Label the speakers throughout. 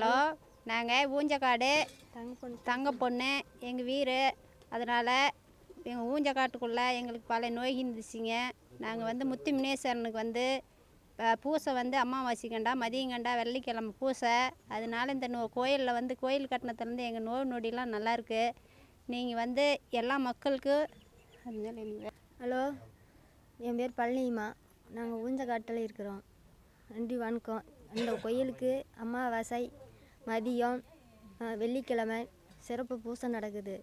Speaker 1: Hello நாங்கள் ஊஞ்சக்காடு தங்க பொண்ணு எங்கள் வீடு. அதனால் எங்கள் ஊஞ்சக்காட்டுக்குள்ளே எங்களுக்கு பல நோய் இருந்துச்சுங்க. நாங்கள் வந்து முத்து முனேஸ்வரனுக்கு வந்து பூசை வந்து அமாவாசை கண்டா மதியம் கண்டா வெள்ளிக்கிழமை பூசை. அதனால இந்த நோ கோயிலில் வந்து கோயில் கட்டினத்துலேருந்து எங்கள் நோய் நொடிலாம் நல்லாயிருக்கு நீங்கள் வந்து எல்லா மக்களுக்கும் அதனால
Speaker 2: ஹலோ என் பேர் பழனிமா. நாங்கள் ஊஞ்சக்காட்டில் இருக்கிறோம். நன்றி வணக்கம். அந்த கோயிலுக்கு அமாவாசை மதியம் வெள்ளிக்கிழமை சிறப்பு பூசை நடக்குது.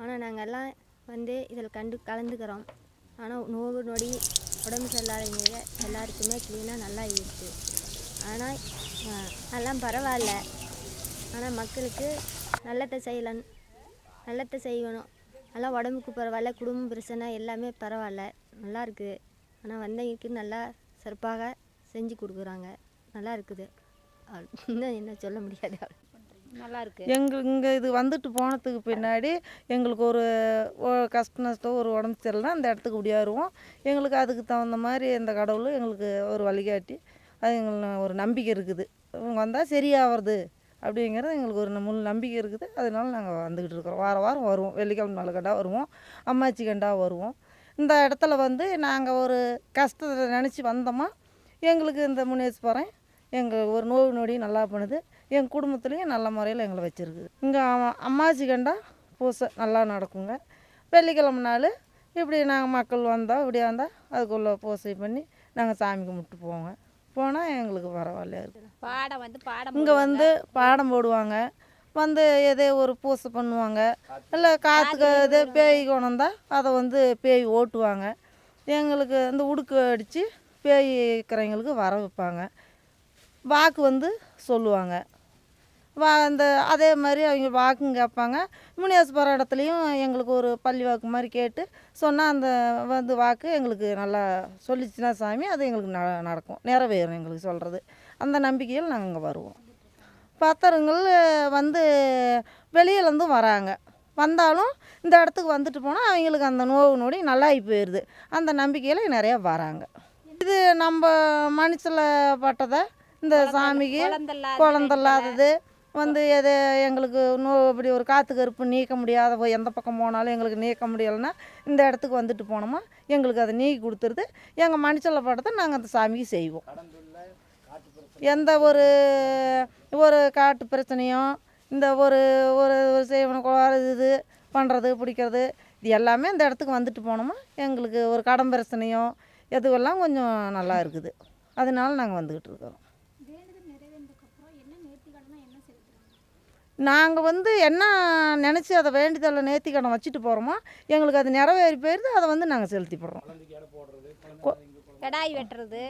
Speaker 2: ஆனால் நாங்கள் எல்லாம் வந்து இதில் கண்டு கலந்துக்கிறோம். ஆனால் நோவு நொடி உடம்பு சரியில்லாதவங்க எல்லாருக்குமே க்ளீனாக நல்லா இருக்குது ஆனால் எல்லாம் பரவாயில்ல. ஆனால் மக்களுக்கு நல்லத்தை செய்யலன் நல்லத்தை செய்யணும். நல்லா உடம்புக்கு பரவாயில்ல குடும்ப பிரச்சனை எல்லாமே பரவாயில்ல. நல்லா இருக்குது ஆனால் வந்தவங்களுக்கு நல்லா சிறப்பாக செஞ்சு கொடுக்குறாங்க. நல்லா இருக்குது. இன்னும் என்ன சொல்ல முடியாது.
Speaker 1: நல்லா இருக்குது
Speaker 3: எங்கள் இங்கே இது வந்துட்டு போனதுக்கு பின்னாடி எங்களுக்கு ஒரு கஷ்ட நஷ்டம் ஒரு உடம்பு சரியில்லைனா அந்த இடத்துக்கு ஓடியாருவோம் எங்களுக்கு அதுக்கு தகுந்த மாதிரி இந்த கடவுள் எங்களுக்கு ஒரு வழிகாட்டி அது எங்களுக்கு ஒரு நம்பிக்கை இருக்குது. இவங்க வந்தால் சரியாகிறது அப்படிங்கிறது எங்களுக்கு ஒரு முழு நம்பிக்கை இருக்குது. அதனால நாங்கள் வந்துக்கிட்டு இருக்கிறோம். வாரம் வாரம் வருவோம். வெள்ளிக்கிழமை நாலு கண்டா வருவோம். அம்மாச்சி கண்டா வருவோம். இந்த இடத்துல வந்து நாங்கள் ஒரு கஷ்டத்தை நினச்சி வந்தோமா எங்களுக்கு இந்த முனேஸ்வரன் எங்கள் ஒரு நோய் நொடி நல்லா பண்ணுது. எங்கள் குடும்பத்துலேயும் நல்ல முறையில் எங்களை வச்சுருக்குது இங்கே அம்மாச்சி கண்டா பூசை நல்லா நடக்குங்க. வெள்ளிக்கிழமை நாள் இப்படி நாங்கள் மக்கள் வந்தால் இப்படி வந்தால் அதுக்குள்ளே பூசை பண்ணி நாங்கள் சாமி கும்பிட்டு போவோங்க. போனால் எங்களுக்கு பரவாயில்லையா இருக்குது
Speaker 1: பாடம் வந்து பாடம்
Speaker 3: இங்கே வந்து பாடம் போடுவாங்க. வந்து எதோ ஒரு பூசை பண்ணுவாங்க. இல்லை காற்றுக்கு எதோ பேய் கொண்டா அதை வந்து பேய் ஓட்டுவாங்க. எங்களுக்கு இந்த உடுக்கு அடித்து பேய் இருக்கிறவங்களுக்கு வர வைப்பாங்க. வாக்கு வந்து சொல்லுவாங்க. வா அந்த அதே மாதிரி அவங்க வாக்கும் கேட்பாங்க. முனியாஸ்பர இடத்துலையும் எங்களுக்கு ஒரு பள்ளி வாக்கு மாதிரி கேட்டு சொன்னால் அந்த வந்து வாக்கு எங்களுக்கு நல்லா சொல்லிச்சுன்னா சாமி அது எங்களுக்கு ந நடக்கும். நிறைவேறும் எங்களுக்கு சொல்கிறது அந்த நம்பிக்கையில் நாங்கள் அங்கே வருவோம். பத்திரங்கள் வந்து வெளியிலேருந்தும் வராங்க. வந்தாலும் இந்த இடத்துக்கு வந்துட்டு போனால் அவங்களுக்கு அந்த நோவு நொடி நல்லாகி போயிடுது அந்த நம்பிக்கையில் நிறையா வராங்க. இது நம்ம மனுஷில் பட்டதை இந்த சாமிக்கு
Speaker 1: குழந்தையில்லாத
Speaker 3: குழந்தில்லாதது வந்து எது எங்களுக்கு நோ இப்படி ஒரு காற்று கருப்பு நீக்க முடியாத போய் எந்த பக்கம் போனாலும் எங்களுக்கு நீக்க முடியலைன்னா இந்த இடத்துக்கு வந்துட்டு போனோமா? எங்களுக்கு அதை நீக்கி கொடுத்துருது. எங்கள் மனுஷில் பட்டதை நாங்கள் அந்த சாமிக்கு செய்வோம். எந்த ஒரு ஒரு காட்டு பிரச்சனையும் இந்த ஒரு ஒரு ஒரு செய்வன இது பண்ணுறது பிடிக்கிறது இது எல்லாமே இந்த இடத்துக்கு வந்துட்டு போனோமா? எங்களுக்கு ஒரு கடன் பிரச்சனையோ எதுவெல்லாம் கொஞ்சம் நல்லா இருக்குது. அதனால நாங்கள் வந்துக்கிட்டு இருக்கிறோம். நாங்கள் வந்து என்ன நினச்சி அதை வேண்டியதில் நேர்த்திக்கடன் வச்சுட்டு போகிறோமோ எங்களுக்கு அது நிறைவேறி போயிடுது அதை வந்து நாங்கள் செலுத்தி போடுறோம்
Speaker 1: கடாய் வெட்டுறது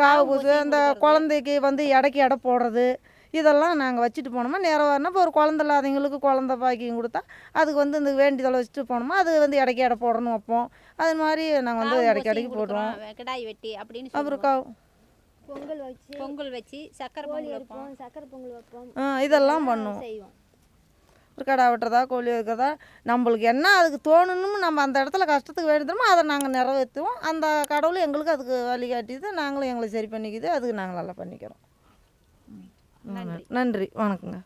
Speaker 3: காவு பூசு அந்த குழந்தைக்கு வந்து எடைக்கு எடை போடுறது இதெல்லாம் நாங்கள் வச்சுட்டு போனோமா நிறைவேறினா இப்போ ஒரு குழந்த இல்லாதவங்களுக்கு குழந்த பாக்கியம் கொடுத்தா அதுக்கு வந்து இந்த வேண்டியதில் வச்சுட்டு போனோமா அது வந்து எடைக்கு எடை போடணும் வைப்போம். அது மாதிரி நாங்கள் வந்து
Speaker 1: காவு
Speaker 3: இடைக்கு இடைக்கு போடுறோம் அப்புறம்
Speaker 1: சொல்லுவோம்.
Speaker 3: கா
Speaker 2: பொங்கல் வச்சு
Speaker 1: பொங்கல் வச்சு சக்கரை பொங்கல் வைப்போம்
Speaker 2: சக்கரை பொங்கல் வைப்போம்.
Speaker 3: ஆ, இதெல்லாம் பண்ணுவோம்.
Speaker 2: செய்வோம்.
Speaker 3: ஒரு கடை வெட்டுறதா கோழி வைக்கிறதா நம்மளுக்கு என்ன அதுக்கு தோணணும்னு நம்ம அந்த இடத்துல கஷ்டத்துக்கு வேண்டுதோமோ அதை நாங்கள் நிறைவேற்றுவோம். அந்த கடவுள் எங்களுக்கு அதுக்கு வழிகாட்டிது நாங்களும் எங்களை சரி பண்ணிக்கிது அதுக்கு நாங்கள் நல்லா பண்ணிக்கிறோம். நன்றி. வணக்கங்க.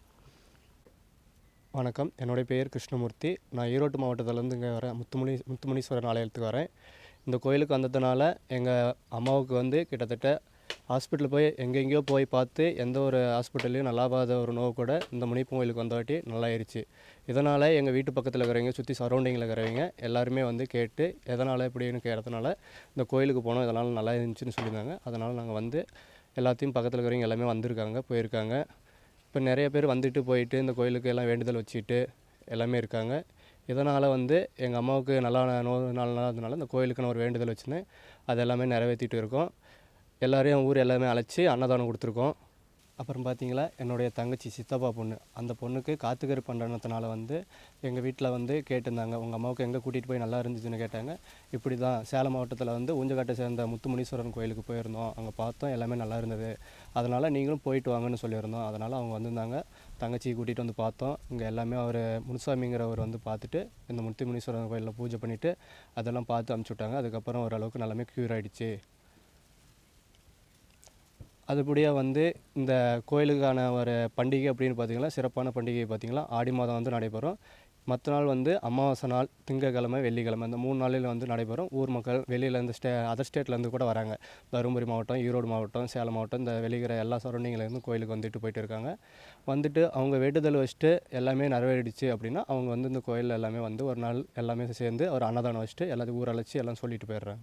Speaker 4: வணக்கம். என்னுடைய பெயர் கிருஷ்ணமூர்த்தி. நான் ஈரோட்டு மாவட்டத்திலேருந்து இங்கே வரேன். முத்துமணி முத்துமணீஸ்வரர் ஆலயத்துக்கு வரேன். இந்த கோயிலுக்கு வந்ததுனால எங்கள் அம்மாவுக்கு வந்து கிட்டத்தட்ட ஹாஸ்பிட்டல் போய் எங்கெங்கேயோ போய் பார்த்து எந்த ஒரு ஹாஸ்பிட்டல்லையும் நல்லாவாத ஒரு நோவு கூட இந்த முனிப்பு கோயிலுக்கு வந்தவாட்டி நல்லாயிருச்சு. இதனால் எங்கள் வீட்டு பக்கத்தில் இருக்கிறவங்க சுற்றி சரௌண்டிங்கில் இருக்கிறவங்க எல்லாருமே வந்து கேட்டு எதனால் இப்படின்னு கேட்டதுனால இந்த கோயிலுக்கு போனோம். இதனால் நல்லா இருந்துச்சுன்னு சொல்லியிருந்தாங்க. அதனால் நாங்கள் வந்து எல்லாத்தையும் பக்கத்தில் இருக்கிறவங்க எல்லாமே வந்திருக்காங்க போயிருக்காங்க. இப்போ நிறைய பேர் வந்துட்டு போயிட்டு இந்த கோயிலுக்கு எல்லாம் வேண்டுதல் வச்சுட்டு எல்லாமே இருக்காங்க. இதனால் வந்து எங்கள் அம்மாவுக்கு நல்லா நோ நாள் நல்லா இருந்ததுனால இந்த கோயிலுக்கு நான் ஒரு வேண்டுதல் வச்சுருந்தேன் அது எல்லாமே நிறைவேற்றிட்டு இருக்கோம். எல்லோரையும் ஊர் எல்லாமே அழைச்சி அன்னதானம் கொடுத்துருக்கோம். அப்புறம் பார்த்தீங்களா என்னுடைய தங்கச்சி சித்தப்பா பொண்ணு. அந்த பொண்ணுக்கு காத்துக்கரு பண்ணுறதுனால வந்து எங்கள் வீட்டில் வந்து கேட்டிருந்தாங்க. உங்கள் அம்மாவுக்கு எங்கே கூட்டிகிட்டு போய் நல்லா இருந்துச்சுன்னு கேட்டாங்க. இப்படி தான் சேலம் மாவட்டத்தில் வந்து ஊஞ்சக்காட்டை சேர்ந்த முத்துமுனீஸ்வரன் கோயிலுக்கு போயிருந்தோம். அங்கே பார்த்தோம் எல்லாமே நல்லா இருந்தது. அதனால் நீங்களும் போயிட்டு வாங்கன்னு சொல்லியிருந்தோம். அதனால் அவங்க வந்திருந்தாங்க. தங்கச்சியை கூட்டிகிட்டு வந்து பார்த்தோம். இங்கே எல்லாமே அவர் முனுசாமிங்கிறவர் வந்து பார்த்துட்டு இந்த முத்துமுனீஸ்வரன் கோயிலில் பூஜை பண்ணிவிட்டு அதெல்லாம் பார்த்து அமுச்சு விட்டாங்க. அதுக்கப்புறம் ஓரளவுக்கு நல்லாமே க்யூர் ஆகிடுச்சு அதுபடியாக வந்து இந்த கோயிலுக்கான ஒரு பண்டிகை அப்படின்னு பார்த்தீங்கன்னா சிறப்பான பண்டிகை பார்த்தீங்கன்னா ஆடி மாதம் வந்து நடைபெறும். மற்ற நாள் வந்து அமாவாசை நாள் திங்கக்கிழமை வெள்ளிக்கிழமை இந்த மூணு நாளில் வந்து நடைபெறும். ஊர் மக்கள் வெளியிலேருந்து ஸ்டே அதர் ஸ்டேட்லேருந்து கூட வராங்க. தருமபுரி மாவட்டம் ஈரோடு மாவட்டம் சேலம் மாவட்டம் இந்த வெளிக்கிற எல்லா சரௌண்டிங்லேருந்து கோயிலுக்கு வந்துட்டு போயிட்டு இருக்காங்க. வந்துட்டு அவங்க வேண்டுதல் வச்சுட்டு எல்லாமே நிறைவேறிடுச்சு அப்படின்னா அவங்க வந்து இந்த கோயிலில் எல்லாமே வந்து ஒரு நாள் எல்லாமே சேர்ந்து ஒரு அன்னதானம் வச்சுட்டு எல்லாத்தையும் ஊரழைச்சி எல்லாம் சொல்லிட்டு போயிடுறாங்க.